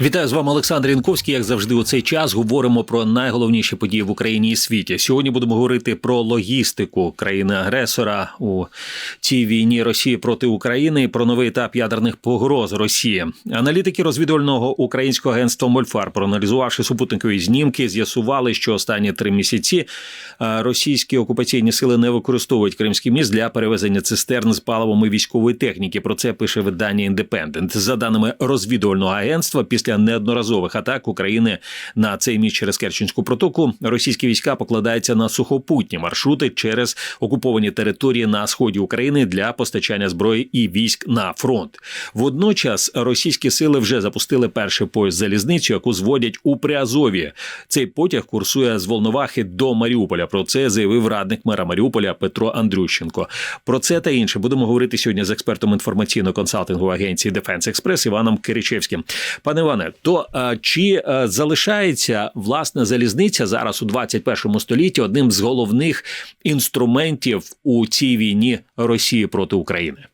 Вітаю з вами Олександр Янковський. Як завжди, у цей час говоримо про найголовніші події в Україні і світі. Сьогодні будемо говорити про логістику країни-агресора у цій війні Росії проти України. і Про новий етап ядерних погроз Росії. Аналітики розвідувального українського агентства Мольфар, проаналізувавши супутникові знімки, з'ясували, що останні три місяці е, російські окупаційні сили не використовують Кримський міст для перевезення цистерн з паливом і військової техніки. Про це пише видання Індепендент. За даними розвідувального агентства, після неодноразових атак України на цей міст через Керченську протоку, російські війська покладаються на сухопутні маршрути через окуповані території на сході України для постачання зброї і військ на фронт. Водночас російські сили вже запустили перший поїзд залізницю, яку зводять у Приазові. Цей потяг курсує з Волновахи до Маріуполя. Про це заявив радник мера Маріуполя Петро Андрющенко. Про це та інше будемо говорити сьогодні з експертом інформаційно-консалтингової агенції Дефенс Експрес Іваном Киричевським. Пане Іване, то а, чи а, залишається власне залізниця зараз у 21 столітті одним з головних інструментів у цій війні Росії проти України?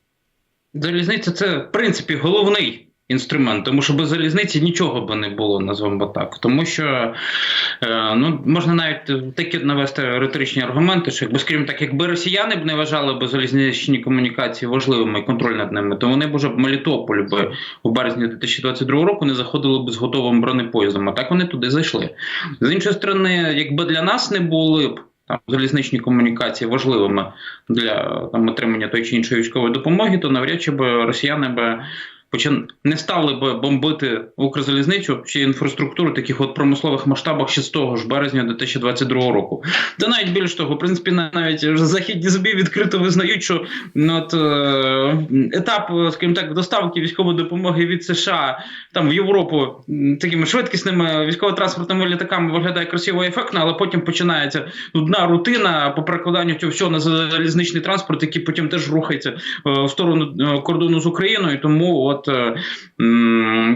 Залізниця це в принципі головний інструмент, тому що без залізниці нічого би не було, назвемо так. Тому що е, ну можна навіть такі навести риторичні аргументи, що якби скажімо так, якби росіяни б не вважали би залізничні комунікації важливими і контроль над ними, то вони б уже б Мелітополь би у березні 2022 року не заходили б з готовим бронепоїздом. А так вони туди зайшли. З іншої сторони, якби для нас не були б. Там залізничні комунікації важливими для там отримання тої чи іншої військової допомоги, то навряд чи би росіяни би почали не стали би бомбити Укрзалізницю чи інфраструктуру таких от промислових масштабах ще з того ж березня 2022 року. Та навіть більш того, в принципі, навіть західні ЗМІ відкрито визнають, що ну, от, е, етап, скажімо так, доставки військової допомоги від США там в Європу такими швидкісними військово-транспортними літаками виглядає красиво і ефектно, але потім починається нудна рутина по перекладанню цього всього на залізничний транспорт, який потім теж рухається е, в сторону е, кордону з Україною. Тому от от е,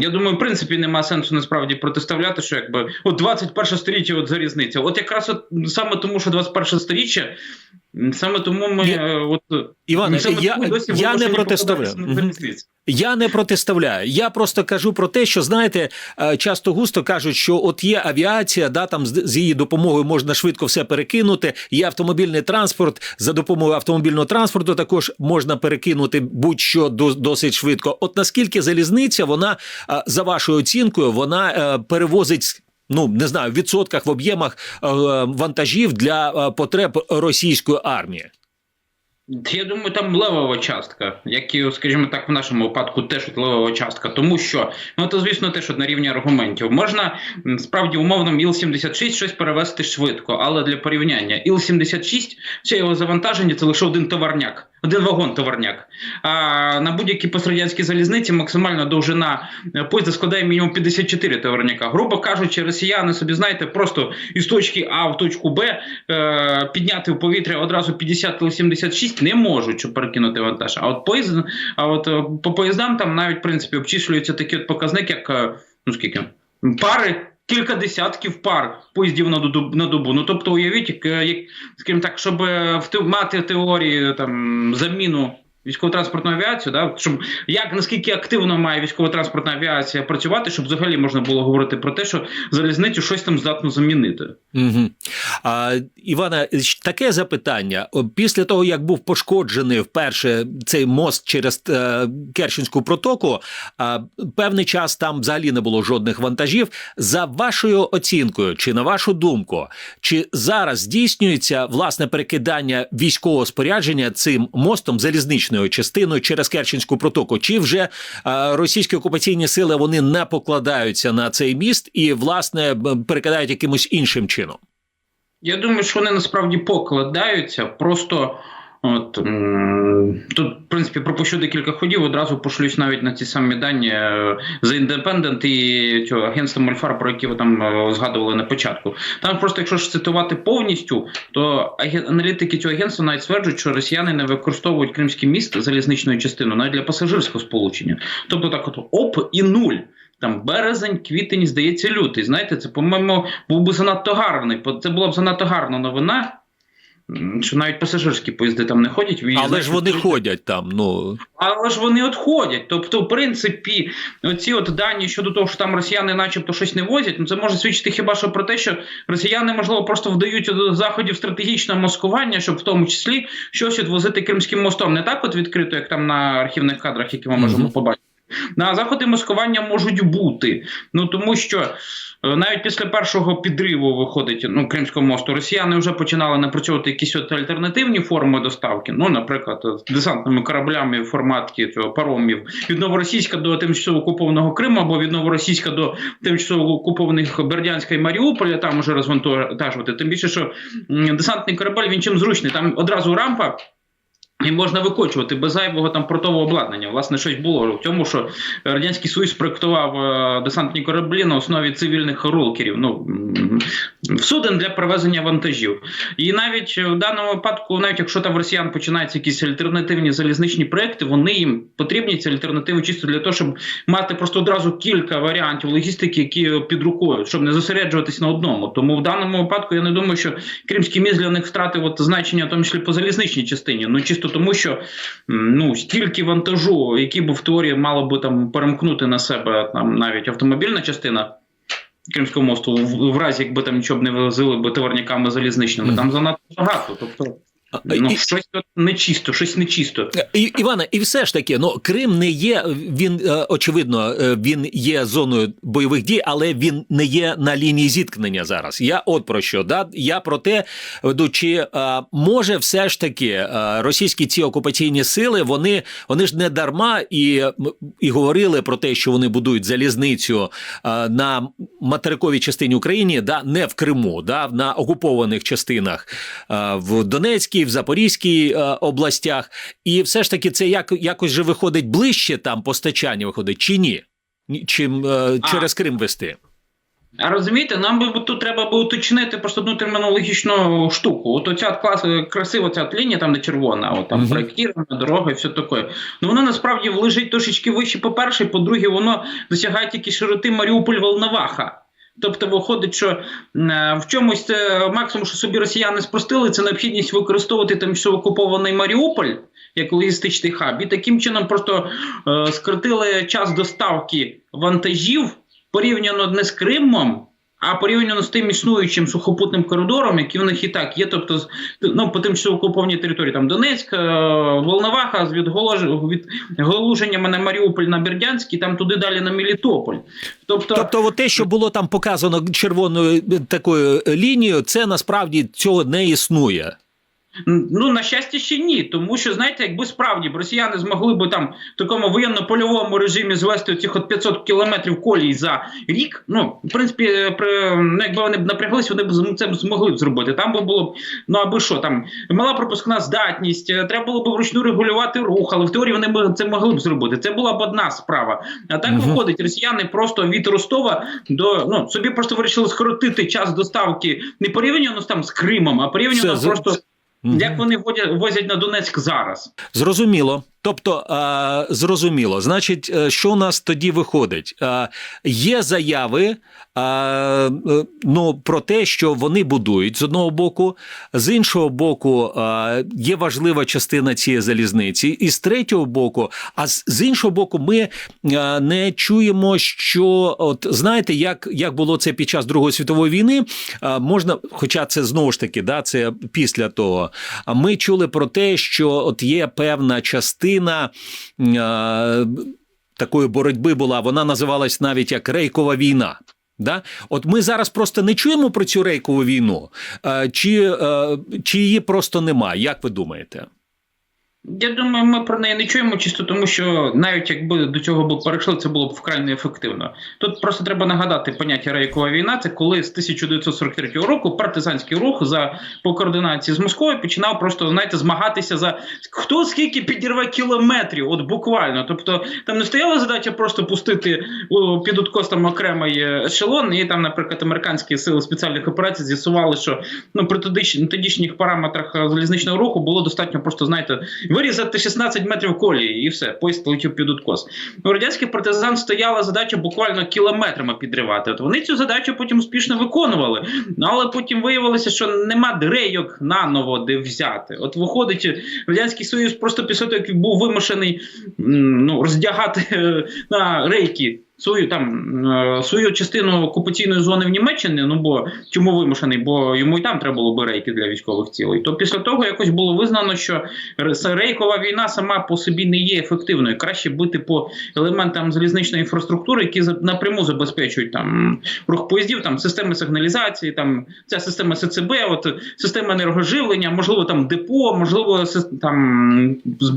я думаю, в принципі нема сенсу насправді протиставляти, що якби от 21 століття от залізниця. От якраз от саме тому, що 21 століття, саме тому ми я, е, от Іване, я, досі я не протиставляю. Я не протиставляю. Я просто кажу про те, що знаєте, е, часто густо кажуть, що от є авіація, да там з, її допомогою можна швидко все перекинути. Є автомобільний транспорт за допомогою автомобільного транспорту. Також можна перекинути будь-що досить швидко. От наскільки залізниця, вона е, за вашою оцінкою, вона е, перевозить. Ну не знаю, в відсотках в об'ємах вантажів для потреб російської армії. Я думаю, там левова частка, як і, скажімо так, в нашому випадку теж левова частка, тому що ну то звісно теж на рівні аргументів можна справді умовно Іл-76 щось перевести швидко, але для порівняння Іл-76, все його завантаження це лише один товарняк. Один вагон товарняк. А на будь-якій пострадянській залізниці максимальна довжина поїзда складає мінімум 54 товарняка. Грубо кажучи, росіяни собі знаєте, просто із точки А в точку Б е, підняти в повітря одразу 50 76 не можуть, щоб перекинути вантаж. А от поїзд, а от е, по поїздам там навіть в принципі обчислюється такий от показник, як е, ну скільки пари кілька десятків пар поїздів на добу на добу. Ну тобто, уявіть, як скажімо так, щоб е, мати теорії там заміну. Військово-транспортну авіацію, да щоб як наскільки активно має військово-транспортна авіація працювати, щоб взагалі можна було говорити про те, що залізницю щось там здатно замінити. Угу. А, Івана, таке запитання після того, як був пошкоджений вперше цей мост через е, Керченську протоку, е, певний час там взагалі не було жодних вантажів. За вашою оцінкою, чи на вашу думку, чи зараз здійснюється власне перекидання військового спорядження цим мостом залізничним? Частиною через Керченську протоку, чи вже е, російські окупаційні сили вони не покладаються на цей міст і власне перекидають якимось іншим чином? Я думаю, що вони насправді покладаються просто. От тут, в принципі, пропущу декілька ходів. Одразу пошлюсь навіть на ці самі дані за індепендент і цього агентства Мольфар, про які ви там е, згадували на початку. Там просто, якщо ж цитувати повністю, то аналітики цього агентства навіть стверджують, що росіяни не використовують кримський міст залізничною частиною навіть для пасажирського сполучення. Тобто, так, от оп і нуль. Там березень, квітень, здається, лютий. Знаєте, це, по-моєму, був би занадто гарний. Це була б занадто гарна новина що навіть пасажирські поїзди там не ходять. Але знаєш, ж вони ходять там. Ну Але ж вони відходять. Тобто, в принципі, оці от дані щодо того, що там росіяни, начебто, щось не возять, ну це може свідчити хіба що про те, що росіяни, можливо, просто вдають до заходів стратегічного маскування, щоб в тому числі щось відвозити Кримським мостом. Не так, от відкрито, як там на архівних кадрах, які ми можемо Мгм. побачити. На заходи маскування можуть бути. Ну тому що навіть після першого підриву виходить ну, Кримського мосту, росіяни вже починали напрацьовувати якісь от альтернативні форми доставки. Ну, наприклад, з десантними кораблями в форматі цього паромів від новоросійська до тимчасово окупованого Криму або від новоросійська до тимчасово окупованих Бердянська і Маріуполя. Там уже розвантажувати. Тим більше, що десантний корабель він чим зручний. Там одразу рампа. І можна викочувати без зайвого там портового обладнання. Власне, щось було в тому, що радянський союз проектував е, десантні кораблі на основі цивільних ролкерів. Ну суден для перевезення вантажів. І навіть в даному випадку, навіть якщо там в росіян починаються якісь альтернативні залізничні проекти, вони їм потрібні ці альтернативи чисто для того, щоб мати просто одразу кілька варіантів логістики, які під рукою, щоб не зосереджуватись на одному. Тому в даному випадку я не думаю, що Кримський міст для них втратив от значення, в тому числі по залізничній частині. Ну чисто тому, що ну стільки вантажу, які б в теорії мало би там перемкнути на себе там навіть автомобільна частина. Кримського мосту, в, разі якби там нічого б не возили би товарниками залізничними, mm. там занадто багато. Тобто, ну і- щось нечисто, щось нечисто. І, Іване, і все ж таки, ну Крим не є. Він е, очевидно, е, він є зоною бойових дій, але він не є на лінії зіткнення зараз. Я от про що да я про те, веду, чи е, може все ж таки російські ці окупаційні сили, вони, вони ж не дарма і, і говорили про те, що вони будують залізницю на материковій частині України, да не в Криму, да на окупованих частинах в Донецькій, в Запорізькій е, областях. І все ж таки, це як якось же виходить ближче там постачання виходить, чи ні? Чим е, А. через Крим вести? А розумієте, нам би тут треба би уточнити просто одну термінологічну штуку. От оця клас, красива ця лінія, там не червона, от там Мгм. проєктирована дорога і все таке. Ну воно насправді лежить трошечки вище, по-перше, по-друге, воно досягає тільки широти Маріуполь Волноваха. Тобто виходить, що е, в чомусь це максимум, що собі росіяни спростили, це необхідність використовувати тимчасово окупований Маріуполь як логістичний хаб, і таким чином просто е, скоротили час доставки вантажів порівняно не з Кримом, а порівняно з тим існуючим сухопутним коридором, який в них і так є. Тобто, ну, по тимчасово окупованій території там Донецьк, е, Волноваха з відголож- від галуженнями на Маріуполь на Бердянський, там туди далі на Мілітополь. Тобто, Тобто, те, що було там показано червоною такою лінією, це насправді цього не існує. Ну, на щастя, ще ні. Тому що, знаєте, якби справді б росіяни змогли би там в такому воєнно-польовому режимі звести цих от 500 кілометрів колій за рік, ну, в принципі, е, при, ну, якби вони б напряглись, вони б це б змогли б зробити. Там би було б, ну аби що, там мала пропускна здатність, е, треба було б вручну регулювати рух, але в теорії вони б це могли б зробити. Це була б одна справа. А так Мгм. виходить, росіяни просто від Ростова до ну собі просто вирішили скоротити час доставки не порівняно з там з Кримом, а порівняно Це просто. Як вони возять на Донецьк зараз? Зрозуміло. Тобто, е, зрозуміло. Значить, е, що у нас тоді виходить? Е, є заяви ну, про те, що вони будують з одного боку, з іншого боку, є важлива частина цієї залізниці, і з третього боку, а з, іншого боку, ми не чуємо, що от знаєте, як, як було це під час Другої світової війни, можна, хоча це знову ж таки, да, це після того. Ми чули про те, що от є певна частина е, такої боротьби була, вона називалась навіть як рейкова війна. Да? От ми зараз просто не чуємо про цю рейкову війну, е, чи, е, чи її просто немає. Як ви думаєте? Я думаю, ми про неї не чуємо, чисто тому, що навіть якби до цього б перейшли, це було б вкрай неефективно. Тут просто треба нагадати поняття рейкова війна. Це коли з 1943 року партизанський рух за по координації з Москвою починав просто знаєте, змагатися за хто скільки підірве кілометрів, от буквально. Тобто там не стояла задача просто пустити під откос там окремий е, ешелон, і там, наприклад, американські сили спеціальних операцій з'ясували, що ну при тодішніх параметрах е, залізничного руху було достатньо просто знаєте вирізати 16 метрів колії, і все, поїзд летів під откос. У радянських партизан стояла задача буквально кілометрами підривати. От вони цю задачу потім успішно виконували. Ну але потім виявилося, що нема рейок наново де взяти. От виходить, радянський союз просто після того, як був вимушений ну, роздягати е, на рейки. Свою там е, свою частину окупаційної зони в Німеччині, ну бо чому вимушений? Бо йому і там треба було би рейки для військових цілей. То після того якось було визнано, що ре- рейкова війна сама по собі не є ефективною. Краще бити по елементам залізничної інфраструктури, які напряму забезпечують там рух поїздів, там системи сигналізації, там ця система СЦБ, от система енергоживлення, можливо, там депо, можливо, там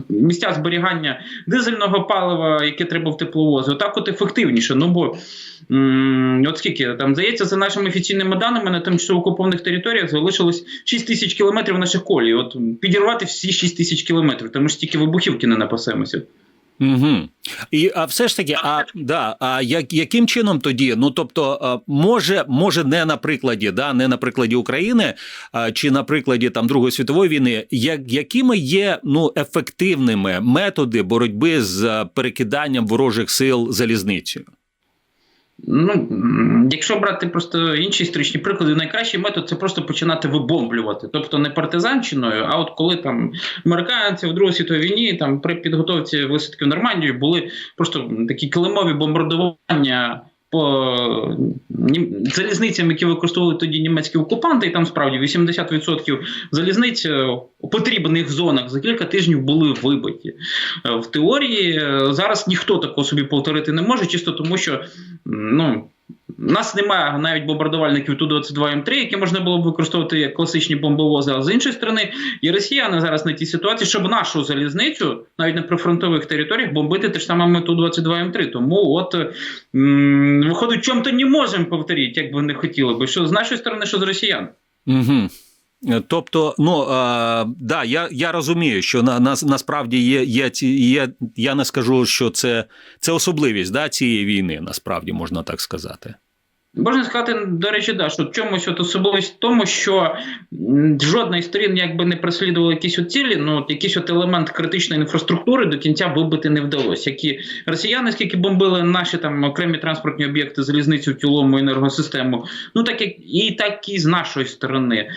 місця зберігання дизельного палива, яке треба в тепловози. Отак от ефективніше. Ну бо от скільки там здається, за нашими офіційними даними на тимчасово окупованих територіях залишилось 6 тисяч кілометрів наших колій. От підірвати всі 6 тисяч кілометрів, тому що тільки вибухівки не напасемося. Угу. І а все ж таки, а да, а як, яким чином тоді? Ну тобто, може, може, не на прикладі, да, не на прикладі України, а, чи на прикладі там Другої світової війни, як, якими є ну ефективними методи боротьби з перекиданням ворожих сил залізницею? Ну, якщо брати просто інші історичні приклади, найкращий метод це просто починати вибомблювати. Тобто не партизанщиною, а от коли там американці в Другій світовій війні там при підготовці висадки в Нормандію були просто такі килимові бомбардування. Залізницям, які використовували тоді німецькі окупанти, і там справді 80% залізниць е, у потрібних зонах за кілька тижнів були вибиті. Е, В теорії е, зараз ніхто такого собі повторити не може, чисто тому, що ну. У нас немає навіть бомбардувальників Ту-22М3, які можна було б використовувати як класичні бомбовози. А з іншої сторони, і росіяни зараз на тій ситуації, щоб нашу залізницю навіть на прифронтових територіях бомбити те ж саме Ту-22М3. Тому от виходить, чому то не можемо повторити, як би не хотіли би. Що з нашої сторони, що з росіян. Угу. Тобто, ну а, да, я, я розумію, що на, на, насправді є, є, є. Я не скажу, що це, це особливість да, цієї війни, насправді можна так сказати. Можна сказати, до речі, да, що чомусь от особливість в тому, що жодна із сторін якби не переслідувала якісь от цілі, ну от якийсь от елемент критичної інфраструктури до кінця вибити не вдалося. Які росіяни, скільки бомбили наші там окремі транспортні об'єкти, залізницю, тюлому, енергосистему, ну так як і так і з нашої сторони,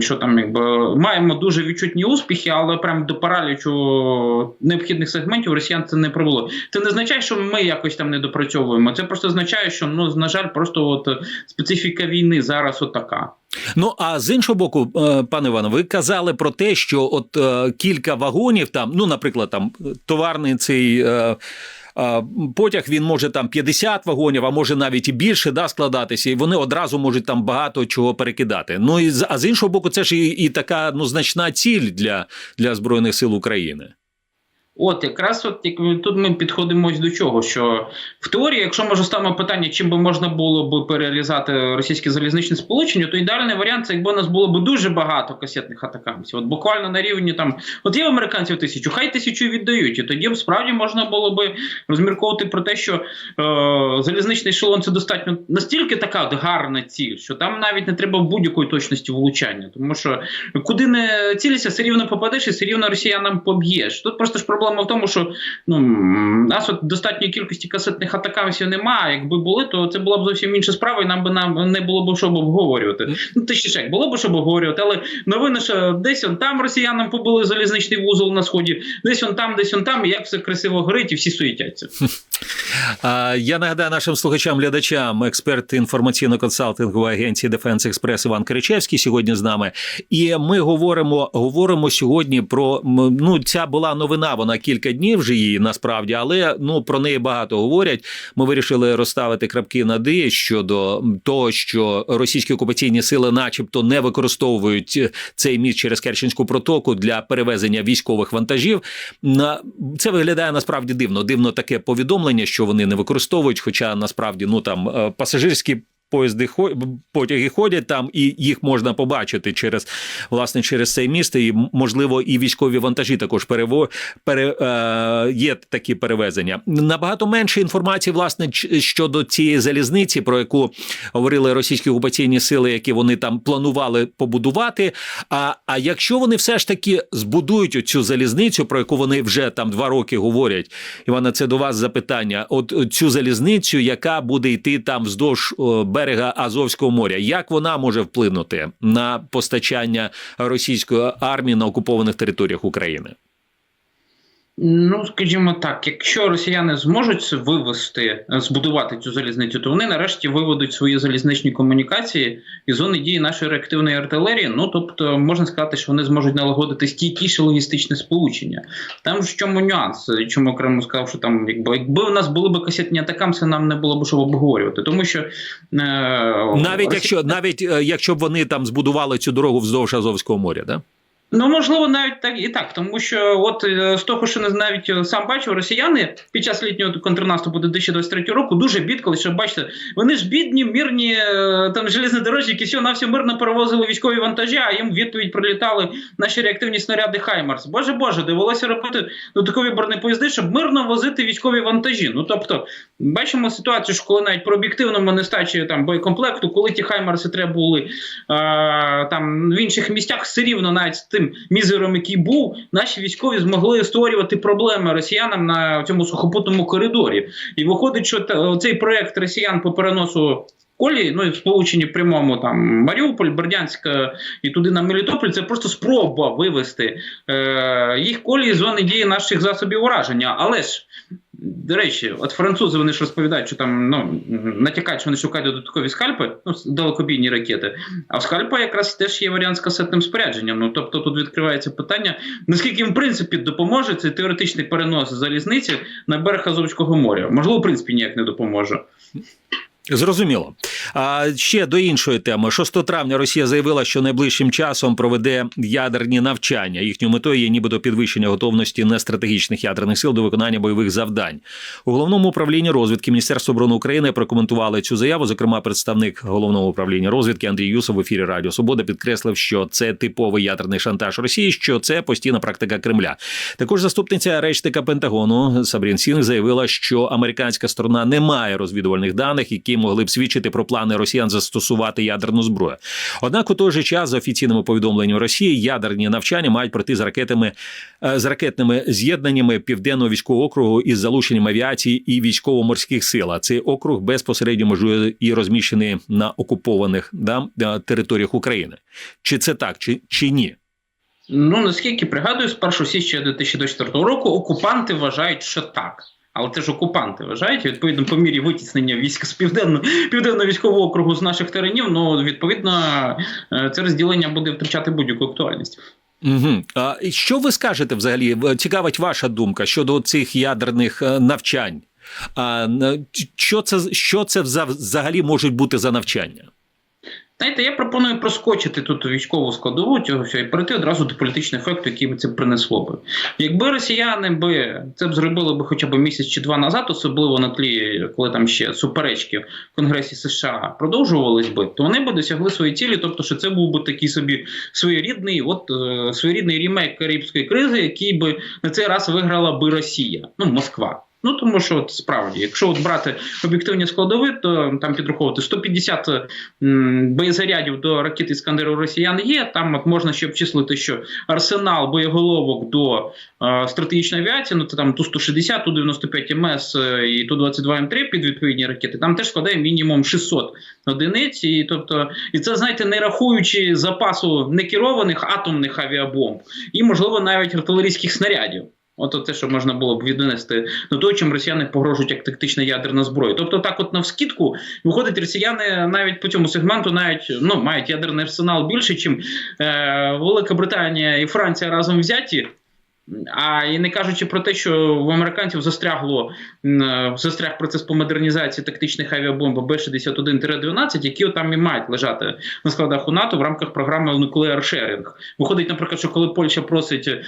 що там якби маємо дуже відчутні успіхи, але прям до паралічу необхідних сегментів росіян це не привело. Це не означає, що ми якось там не допрацьовуємо. Це просто означає, що ну на жаль, просто от е, специфіка війни зараз отака. Ну а з іншого боку, е, пане Іване, ви казали про те, що от е, кілька вагонів там, ну, наприклад, там товарний цей. Потяг він може там 50 вагонів, а може навіть і більше да, складатися, і вони одразу можуть там багато чого перекидати. Ну і а з іншого боку, це ж і, і така ну значна ціль для, для збройних сил України. От якраз от як ми- тут ми підходимо до чого, що в теорії, якщо може ставимо питання, чим би можна було б переалізати російське залізничне сполучення, то ідеальний варіант це якби у нас було б дуже багато касетних атакамсів. От буквально на рівні там, от є американців тисячу, хай тисячу віддають. І тоді справді можна було би розмірковувати про те, що е, залізничний ешелон це достатньо настільки така гарна ціль, що там навіть не треба будь-якої точності влучання, тому що куди не цілися, все рівно попадеш і все рівно росіянам поб'єш. Тут просто ж проблема в тому, що ну нас от достатньої кількості касетних атакамсів немає. Якби були, то це була б зовсім інша справа, і нам би нам не було б що обговорювати. Ну ти ще як було б що обговорювати, але новини, що десь он там росіянам побили залізничний вузол на сході, десь он там, десь он там, і як все красиво горить, і всі суетяться. Я нагадаю нашим слухачам, глядачам, експерт інформаційно-консалтингової агенції Дефенс Експрес Іван Киричевський сьогодні з нами. І ми говоримо, говоримо сьогодні про ну, ця була новина. Вона кілька днів вже її насправді, але ну про неї багато говорять. Ми вирішили розставити крапки над «і» щодо того, що російські окупаційні сили, начебто, не використовують цей міст через Керченську протоку для перевезення військових вантажів. На- Це виглядає насправді дивно. Дивно таке повідомлення, що вони не використовують. Хоча насправді ну там е, пасажирські поїзди потяги ходять там, і їх можна побачити через власне через цей міст. І можливо, і військові вантажі також перево пере, е, є такі перевезення. Набагато менше інформації, власне, щодо цієї залізниці, про яку говорили російські окупаційні сили, які вони там планували побудувати. А, а якщо вони все ж таки збудують цю залізницю, про яку вони вже там два роки говорять, Івана, це до вас запитання. От цю залізницю, яка буде йти там вздовж о, берега Азовського моря, як вона може вплинути на постачання російської армії на окупованих територіях України? Ну, скажімо так, якщо росіяни зможуть вивести, е, збудувати цю залізницю, то вони нарешті виведуть свої залізничні комунікації і зони дії нашої реактивної артилерії. Ну тобто, можна сказати, що вони зможуть налагодити стійкіше логістичне сполучення. Там ж в чому нюанс, чому окремо сказав, що там, якби якби у нас були б касетні атакамси, нам не було б що обговорювати, тому що е, Навіть Росі- якщо навіть е, якщо б вони там збудували цю дорогу вздовж Азовського моря, да? Ну, можливо, навіть так і так, тому що от е, з того, що не навіть е, сам бачив, росіяни під час літнього контрнаступу до 2023 року дуже бідкали, що бачите, вони ж бідні, мирні е, там железнодорожники, все на все мирно перевозили військові вантажі, а їм відповідь прилітали наші реактивні снаряди Хаймарс. Боже Боже, довелося робити додаткові бронепоїзди, щоб мирно возити військові вантажі. Ну тобто, бачимо ситуацію, що коли навіть про об'єктивному нестачі там боєкомплекту, коли ті Хаймарси треба були е, там в інших місцях, все рівно навіть з тим мізером, який був, наші військові змогли створювати проблеми росіянам на цьому сухопутному коридорі. І виходить, що цей проект росіян по переносу. Колії, ну і в сполученні прямому там Маріуполь, Бердянськ е, і туди на Мелітополь, це просто спроба вивести е, їх колії з зони дії наших засобів ураження. Але ж до речі, от французи вони ж розповідають, що там ну натякають, що вони шукають додаткові скальпи, ну далекобійні ракети. А в скальпа якраз теж є варіант з касетним спорядженням. Ну тобто тут відкривається питання, наскільки їм в принципі допоможе цей теоретичний перенос залізниці на берег Азовського моря. Можливо, в принципі ніяк не допоможе. Зрозуміло. А ще до іншої теми. 6 травня Росія заявила, що найближчим часом проведе ядерні навчання. Їхньою метою є нібито підвищення готовності нестратегічних ядерних сил до виконання бойових завдань. У головному управлінні розвідки Міністерства оборони України прокоментували цю заяву. Зокрема, представник головного управління розвідки Андрій Юсов в ефірі Радіо Свобода підкреслив, що це типовий ядерний шантаж Росії, що це постійна практика Кремля. Також заступниця речника Пентагону Сабрін Сінг заявила, що американська сторона не має розвідувальних даних, які могли б свідчити про плани росіян застосувати ядерну зброю. Однак у той же час, за офіційними повідомленнями Росії, ядерні навчання мають пройти з ракетами е, з ракетними з'єднаннями південного військового округу із залученням авіації і військово-морських сил. А цей округ безпосередньо межує і розміщений на окупованих да, е, територіях України. Чи це так, чи, чи ні? Ну наскільки пригадую, з 1 січня 2024 року окупанти вважають, що так. Але це ж окупанти вважають, відповідно, по мірі витіснення військ з південно, південного військового округу з наших теренів, ну відповідно е, це розділення буде втрачати будь-яку актуальність. Угу. А що ви скажете взагалі? Цікавить ваша думка щодо цих ядерних е, навчань. А що це що це вза- взагалі можуть бути за навчання? Знаєте, я пропоную проскочити тут військову складову цього всього і перейти одразу до політичного ефекту, який би це принесло би. Якби росіяни би це б зробили би хоча б місяць чи два назад, особливо на тлі, коли там ще суперечки в Конгресі США продовжувались би, то вони би досягли свої цілі, тобто, що це був би такий собі своєрідний, от е, своєрідний рімейк Карибської кризи, який би на цей раз виграла би Росія, ну Москва. Ну тому що от справді, якщо от брати об'єктивні складові, то там підраховувати 150 м, боєзарядів до ракет Іскандер у росіян є. Там от можна ще обчислити, що арсенал боєголовок до е, стратегічної авіації, ну це там ту 160, ту 95 МС е, і ту 22 М3 під відповідні ракети. Там теж складає мінімум 600 одиниць. І тобто, і це знаєте, не рахуючи запасу некерованих атомних авіабомб і можливо навіть артилерійських снарядів. От те, що можна було б віднести до того, чим росіяни погрожують як тактична ядерна зброя. Тобто, так, от навскідку, виходить, росіяни навіть по цьому сегменту навіть ну мають ядерний арсенал більше, чим е, Велика Британія і Франція разом взяті. А і не кажучи про те, що в американців застрягло е, застряг процес по модернізації тактичних авіабомб Б-61-12, які там і мають лежати на складах у НАТО в рамках програми Nuclear Sharing. Виходить, наприклад, що коли Польща просить е,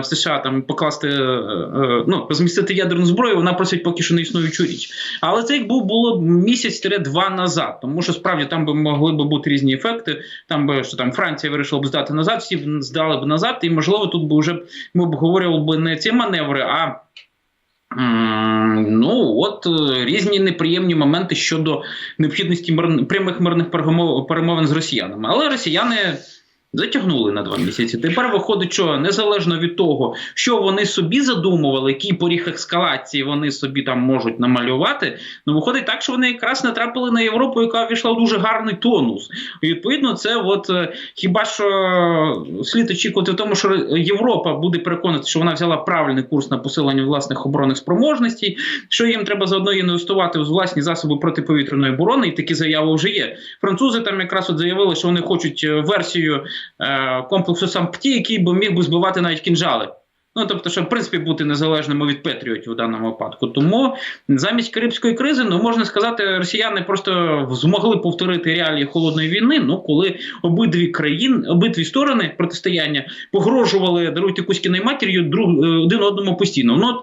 в США там покласти е, ну розмістити ядерну зброю, вона просить поки що не існуючу річ. Але це як був було місяць-два назад, тому що справді там би могли би бути різні ефекти. Там би що там Франція вирішила б здати назад, всі здали б назад, і можливо тут би вже ми б обговорювали би не ці маневри, а ну от е, різні неприємні моменти щодо необхідності прямих мирних перемовин з росіянами. Але росіяни. Затягнули на два місяці. Тепер виходить, що незалежно від того, що вони собі задумували, який поріг ескалації вони собі там можуть намалювати. Ну виходить так, що вони якраз натрапили на Європу, яка війшла в дуже гарний тонус. І відповідно, це от е, хіба що слід очікувати в тому, що Європа буде переконана, що вона взяла правильний курс на посилення власних оборонних спроможностей, що їм треба заодно інвестувати в власні засоби протиповітряної оборони, і такі заяви вже є. Французи там якраз от заявили, що вони хочуть е, версію е, комплексу САМПТІ, який би міг би збивати навіть кінжали. Ну тобто, щоб в принципі бути незалежними від Петріотів у даному випадку. Тому замість Карибської кризи, ну можна сказати, росіяни просто змогли повторити реалії холодної війни. Ну коли обидві країни, обидві сторони протистояння погрожували даруйте Кузькіною матір'ю друг е, один одному постійно. Ну от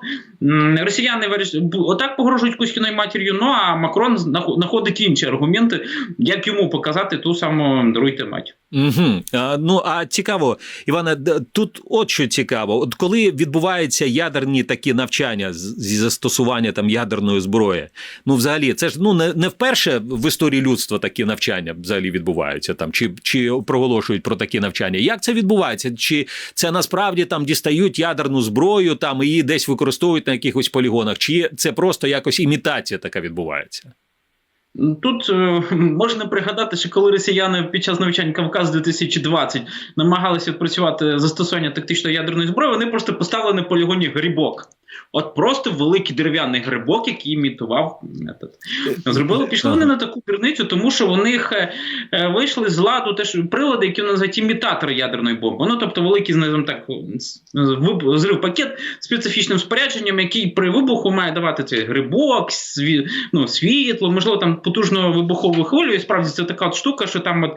росіяни отак погрожують Кузькіною матір'ю. Ну а Макрон знах- знаходить інші аргументи, як йому показати ту саму даруйте матір. Угу. Ну а цікаво, Іване, тут от що цікаво, от коли відбуваються ядерні такі навчання зі застосування там ядерної зброї, ну взагалі, це ж ну не, не вперше в історії людства такі навчання взагалі відбуваються там, чи, чи проголошують про такі навчання. Як це відбувається? Чи це насправді там дістають ядерну зброю там її десь використовують на якихось полігонах, чи це просто якось імітація така відбувається? Тут е, можна пригадати, що коли росіяни під час навчань Кавказ 2020 намагалися відпрацювати застосування тактичної ядерної зброї, вони просто поставили на полігоні грибок. От просто великий дерев'яний грибок, який імітував метод. Зробили, пішли вони на таку дурницю, тому що в них е, е, вийшли з ладу теж прилади, які називають імітатори ядерної бомби. Ну тобто великий, називаємо так, зрив пакет з специфічним спорядженням, який при вибуху має давати цей грибок, сві, ну, світло, можливо, там потужну вибухову хвилю. І справді це така от штука, що там от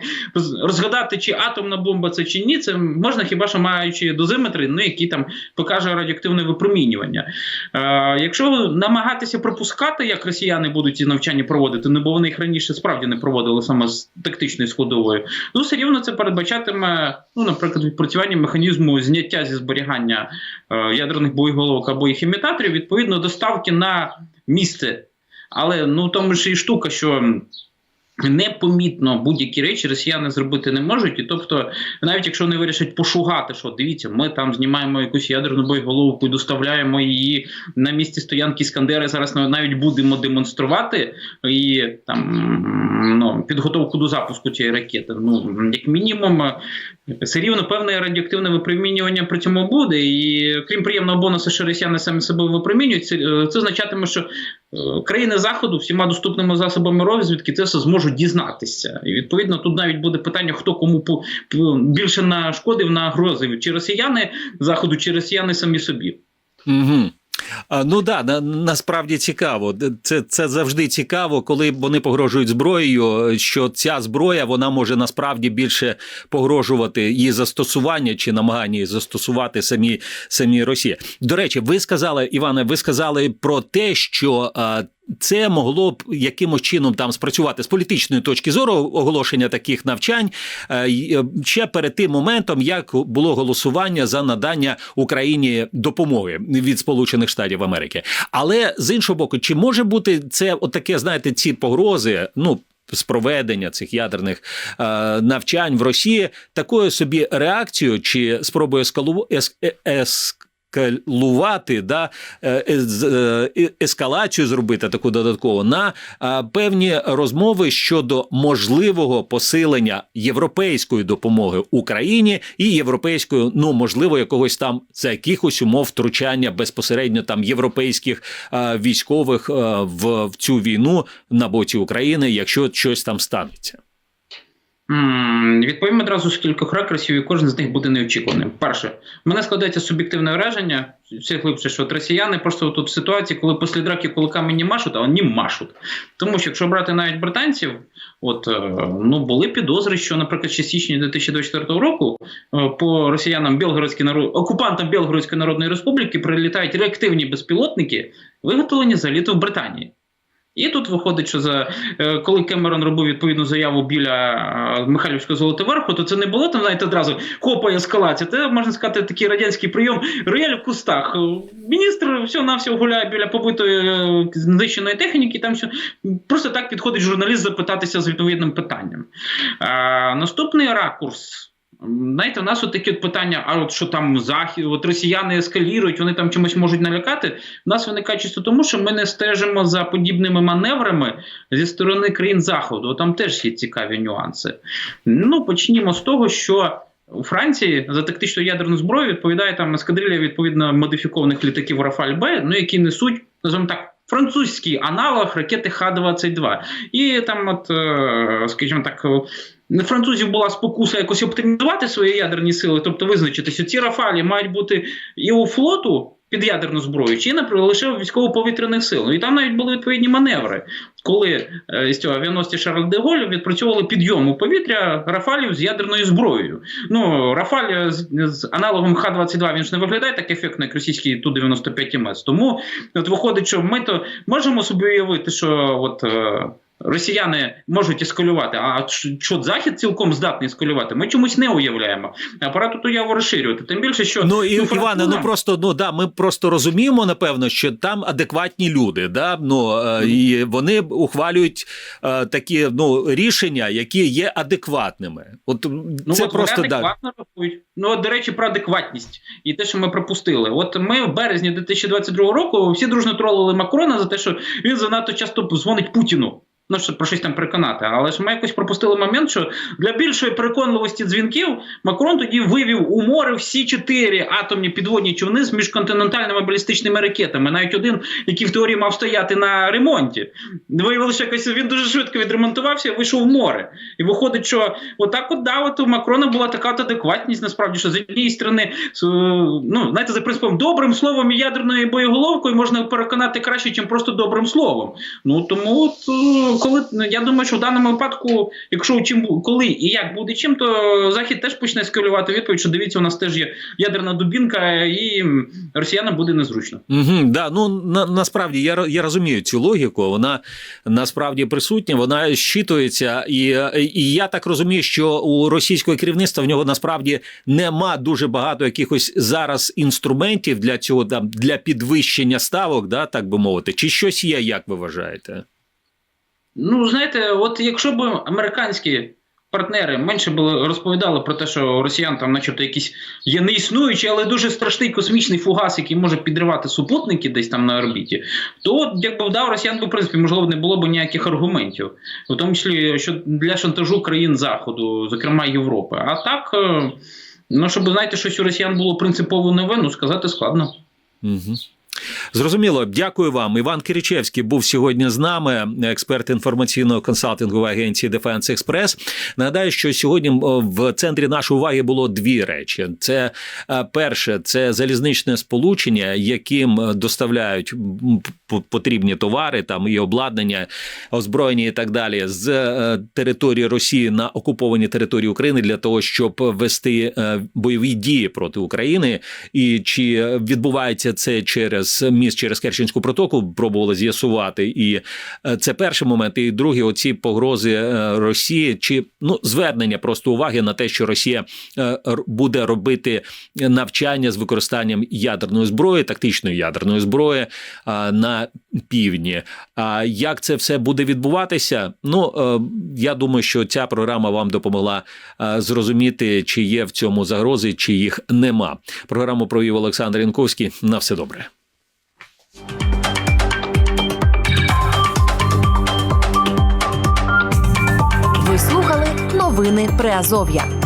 розгадати, чи атомна бомба це чи ні, це можна хіба що маючи дозиметри, ну які там покаже радіоактивне випромінювання. Е, якщо намагатися пропускати, як росіяни будуть ці навчання проводити, ну бо вони їх раніше справді не проводили саме з тактичною складовою, ну все рівно це передбачатиме, ну, наприклад, відпрацювання механізму зняття зі зберігання е, ядерних боєголовок або їх імітаторів, відповідно доставки на місце. Але ну тому ж і штука, що непомітно будь-які речі росіяни зробити не можуть. І тобто, навіть якщо вони вирішать пошугати, що дивіться, ми там знімаємо якусь ядерну боєголовку доставляємо її на місці стоянки Іскандери. Зараз навіть будемо демонструвати і там ну, підготовку до запуску цієї ракети. Ну як мінімум. Все рівно певне радіоактивне випромінювання при цьому буде, і крім приємного бонусу, що росіяни самі себе випромінюють, це, е, це означатиме, що країни заходу всіма доступними засобами розвідки це все зможуть дізнатися. І відповідно тут навіть буде питання, хто кому більше нашкодив нагрозив, чи росіяни заходу, чи росіяни самі собі. Угу. Ну да, на, насправді цікаво. Це, це завжди цікаво, коли вони погрожують зброєю, що ця зброя вона може насправді більше погрожувати її застосування чи намагання її застосувати самі, самі Росія. До речі, ви сказали, Іване, ви сказали про те, що. А, це могло б якимось чином там спрацювати з політичної точки зору оголошення таких навчань е, е, ще перед тим моментом, як було голосування за надання Україні допомоги від Сполучених Штатів Америки. Але з іншого боку, чи може бути це отаке, знаєте, ці погрози? Ну. З проведення цих ядерних е, навчань в Росії такою собі реакцією чи спробою ескалу... ес... е- ескалувати, да, е, е, е, ескалацію зробити таку додатково на певні розмови щодо можливого посилення європейської допомоги Україні і європейської, ну можливо, якогось там за якихось умов втручання безпосередньо там європейських військових в цю війну на боці України, якщо щось там станеться. Відповім одразу з кількох ракурсів, і кожен з них буде неочікуваним. Перше, мене складається суб'єктивне враження, все глибше, що от росіяни просто тут в ситуації, коли після драки кулаками не машуть, а вони машуть. Тому що якщо брати навіть британців, от е, ну були підозри, що, наприклад, ще січня 2024 року е, по росіянам Білгородської народ... окупантам Білгородської Народної Республіки прилітають реактивні безпілотники, виготовлені за літо в Британії. І тут виходить, що за е, коли Кемерон робив відповідну заяву біля е, Михайлівського золотоверху, то це не було там навіть одразу хопа ескалація. Це можна сказати такий радянський прийом рояль в кустах. Е, Міністр все на все гуляє біля побитої знищеної техніки. Там все просто так підходить журналіст запитатися з відповідним питанням. Е, наступний ракурс. Знаєте, у нас от такі питання: а от що там захід, от росіяни ескалірують, вони там чимось можуть налякати. У нас виникає чисто тому, що ми не стежимо за подібними маневрами зі сторони країн заходу. Там теж є цікаві нюанси. Ну почнімо з того, що. У Франції за тактичну ядерну зброю відповідає там ескадрилля відповідно модифікованих літаків Рафаль Б, ну які несуть, називаємо так, французький аналог ракети Х-22. І там, от, е, скажімо так, французів була спокуса якось оптимізувати свої ядерні сили, тобто визначитися, ці Рафалі мають бути і у флоту під ядерну зброю, чи наприклад, лише у військово-повітряних сил. І там навіть були відповідні маневри, коли е, з цього авіаносці Шарль де Голь відпрацьовували підйом у повітря Рафалів з ядерною зброєю. Ну, Рафаль е, з, з аналогом Х-22 він ж не виглядає так ефектно, як російський Ту-95 МС. Тому от виходить, що ми то можемо собі уявити, що от. е, Росіяни можуть ескалювати, а що захід цілком здатний ескалювати, ми чомусь не уявляємо. Апарат тут уяву розширювати. Тим більше, що Ну і Іване, ну просто ну да, ми просто розуміємо, напевно, що там адекватні люди, да ну е, і вони ухвалюють е, такі ну рішення, які є адекватними. От Ну, це от просто вони да. рахують. Ну, от, до речі, про адекватність і те, що ми пропустили. От ми в березні 2022 року всі дружно тролили Макрона за те, що він занадто часто дзвонить Путіну. Ну, щоб про щось там переконати. Але ж ми якось пропустили момент, що для більшої переконливості дзвінків Макрон тоді вивів у море всі чотири атомні підводні човни з міжконтинентальними балістичними ракетами. Навіть один, який в теорії мав стояти на ремонті. Виявилося, якось він дуже швидко відремонтувався і вийшов в море. І виходить, що отак от да, от у Макрона була така от адекватність, насправді, що з однієї сторони, ну, знаєте, за принципом, добрим словом і ядерною боєголовкою можна переконати краще, ніж просто добрим словом. Ну тому е, коли ну, я думаю, що в даному випадку, якщо чим коли і як буде чим, то захід теж почне скалювати відповідь, що дивіться, у нас теж є ядерна дубінка, і росіянам буде незручно. Угу, да, ну на, насправді я, я розумію цю логіку. Вона насправді присутня, вона щитується, і, і я так розумію, що у російського керівництва в нього насправді нема дуже багато якихось зараз інструментів для цього там для підвищення ставок, да, так би мовити, чи щось є, як ви вважаєте? Ну, знаєте, от якщо б американські партнери менше були розповідали про те, що росіян там, начебто, якийсь є неіснуючий, але дуже страшний космічний фугас, який може підривати супутники десь там на орбіті, то якби вдав росіян, би, в принципі, можливо, не було б ніяких аргументів, в тому числі що для шантажу країн Заходу, зокрема Європи. А так, е, ну щоб знаєте, щось у росіян було принципово нове, ну сказати складно. Угу. Зрозуміло, дякую вам. Іван Киричевський був сьогодні з нами, експерт інформаційного консалтингової агенції Defense Express. Нагадаю, що сьогодні в центрі нашої уваги було дві речі: це е, перше, це залізничне сполучення, яким е, доставляють потрібні товари, там і обладнання, озброєння і так далі з е, території Росії на окуповані території України для того, щоб вести е, бойові дії проти України. І чи відбувається це через міст через Керченську протоку, пробували з'ясувати. І е, це перший момент. І другий, оці погрози Росії, чи ну звернення просто уваги на те, що Росія буде робити навчання з використанням ядерної зброї, тактичної ядерної зброї е, на півдні. А як це все буде відбуватися? Ну е, я думаю, що ця програма вам допомогла е, зрозуміти, чи є в цьому загрози, чи їх нема. Програму провів Олександр Янковський. На все добре. Ви слухали новини Приазов'я.